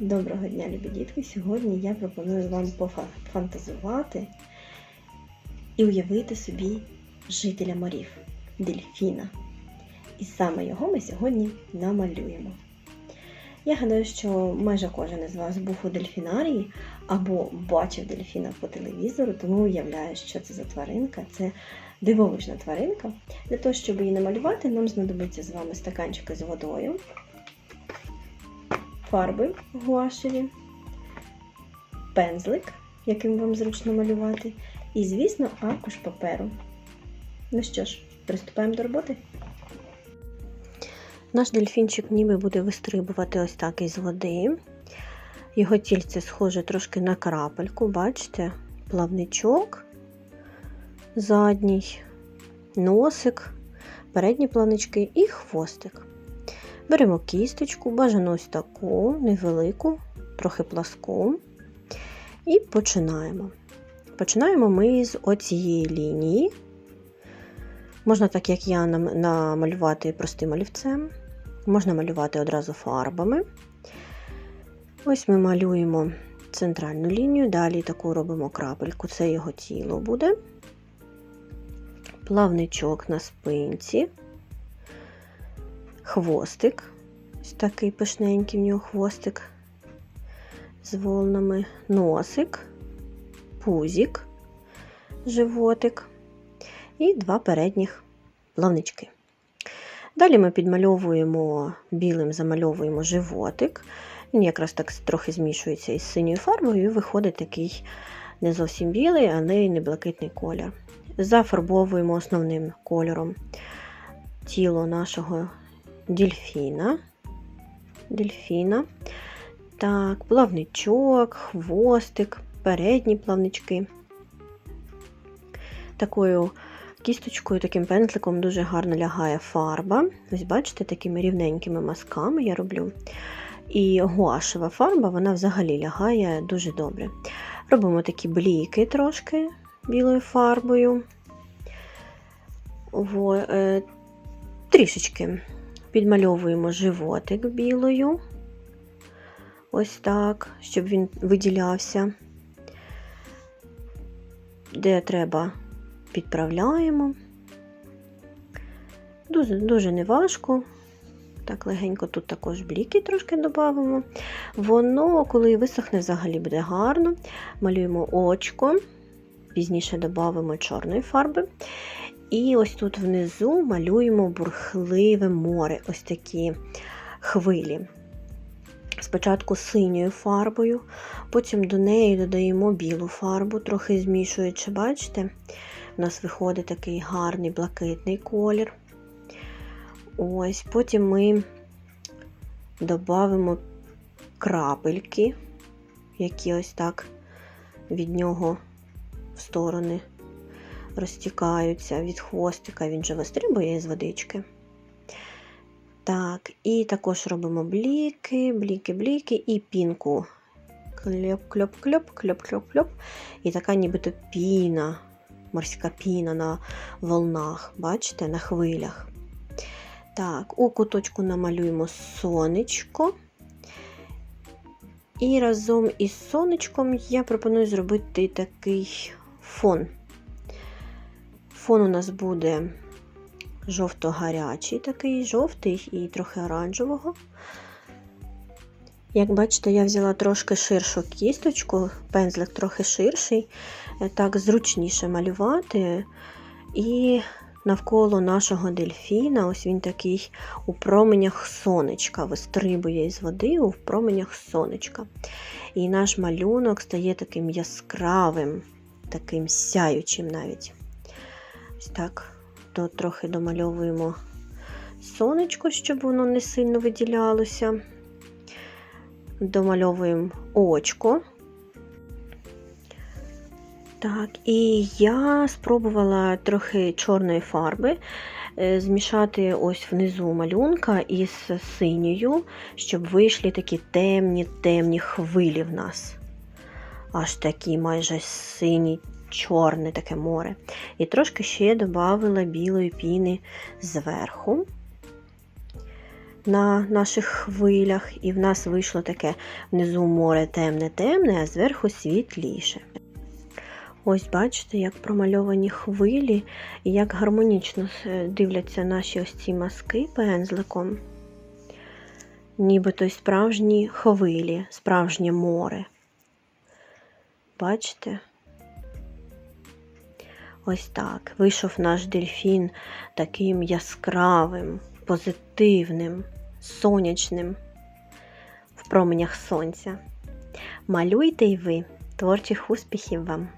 Доброго дня, любі дітки! Сьогодні я пропоную вам пофантазувати і уявити собі жителя морів дельфіна. І саме його ми сьогодні намалюємо. Я гадаю, що майже кожен із вас був у дельфінарії або бачив дельфіна по телевізору, тому уявляє, що це за тваринка. Це дивовижна тваринка. Для того, щоб її намалювати, нам знадобиться з вами стаканчики з водою фарби гуашеві, пензлик, яким вам зручно малювати, і, звісно, аркуш паперу. Ну що ж, приступаємо до роботи. Наш дельфінчик ніби буде вистрибувати ось так із води. Його тільце схоже трошки на крапельку, бачите, плавничок, задній, носик, передні плавнички і хвостик. Беремо кісточку, бажано ось таку, невелику, трохи пласку. І починаємо. Починаємо ми з оцієї лінії. Можна, так як я, намалювати простим олівцем, можна малювати одразу фарбами. Ось ми малюємо центральну лінію, далі таку робимо крапельку, це його тіло буде, плавничок на спинці хвостик. Ось такий пишненький в нього хвостик з волнами, носик, пузик, животик і два передніх плавнички. Далі ми підмальовуємо білим, замальовуємо животик. Він якраз так трохи змішується із синьою фарбою, і виходить такий не зовсім білий, але й не блакитний колір. Зафарбовуємо основним кольором тіло нашого дельфіна. Дельфіна. Так, плавничок, хвостик, передні плавнички. Такою кісточкою, таким пензликом дуже гарно лягає фарба. Ось, бачите, такими рівненькими мазками я роблю. І гуашева фарба, вона взагалі лягає дуже добре. Робимо такі бліки трошки білою фарбою. Е, трішечки Підмальовуємо животик білою, ось так, щоб він виділявся. Де треба, підправляємо. Дуже дуже неважко. Так, легенько тут також бліки трошки додамо. Воно, коли висохне, взагалі буде гарно. Малюємо очко, пізніше додамо чорної фарби. І ось тут внизу малюємо бурхливе море, ось такі хвилі. Спочатку синьою фарбою, потім до неї додаємо білу фарбу, трохи змішуючи, бачите, у нас виходить такий гарний блакитний колір. Ось, Потім ми додамо крапельки, які ось так від нього в сторони розтікаються від хвостика, він же вистрибує з водички. Так, і також робимо бліки, бліки, бліки і пінку. Кльоп-кльоп-кльоп, кльоп-кльоп-кльоп. І така нібито піна, морська піна на волнах, бачите, на хвилях. Так, у куточку намалюємо сонечко. І разом із сонечком я пропоную зробити такий фон. Фон у нас буде жовто-гарячий, такий жовтий і трохи оранжевого. Як бачите, я взяла трошки ширшу кісточку, пензлик трохи ширший, е, так зручніше малювати. І навколо нашого дельфіна, ось він такий у променях сонечка, вистрибує із води у променях сонечка. І наш малюнок стає таким яскравим, таким сяючим навіть. Ось так, то трохи домальовуємо сонечко, щоб воно не сильно виділялося. Домальовуємо очко. Так, і я спробувала трохи чорної фарби е, змішати ось внизу малюнка із синьою, щоб вийшли такі темні темні хвилі в нас. Аж такі майже сині чорне таке море. І трошки ще додавала білої піни зверху. на наших хвилях, і в нас вийшло таке внизу море темне-темне, а зверху світліше. Ось бачите, як промальовані хвилі і як гармонічно е, дивляться наші ось ці маски пензликом. Нібито й справжні хвилі, справжнє море. Бачите? Ось так. Вийшов наш дельфін таким яскравим, позитивним, сонячним в променях сонця. Малюйте й ви, творчих успіхів вам!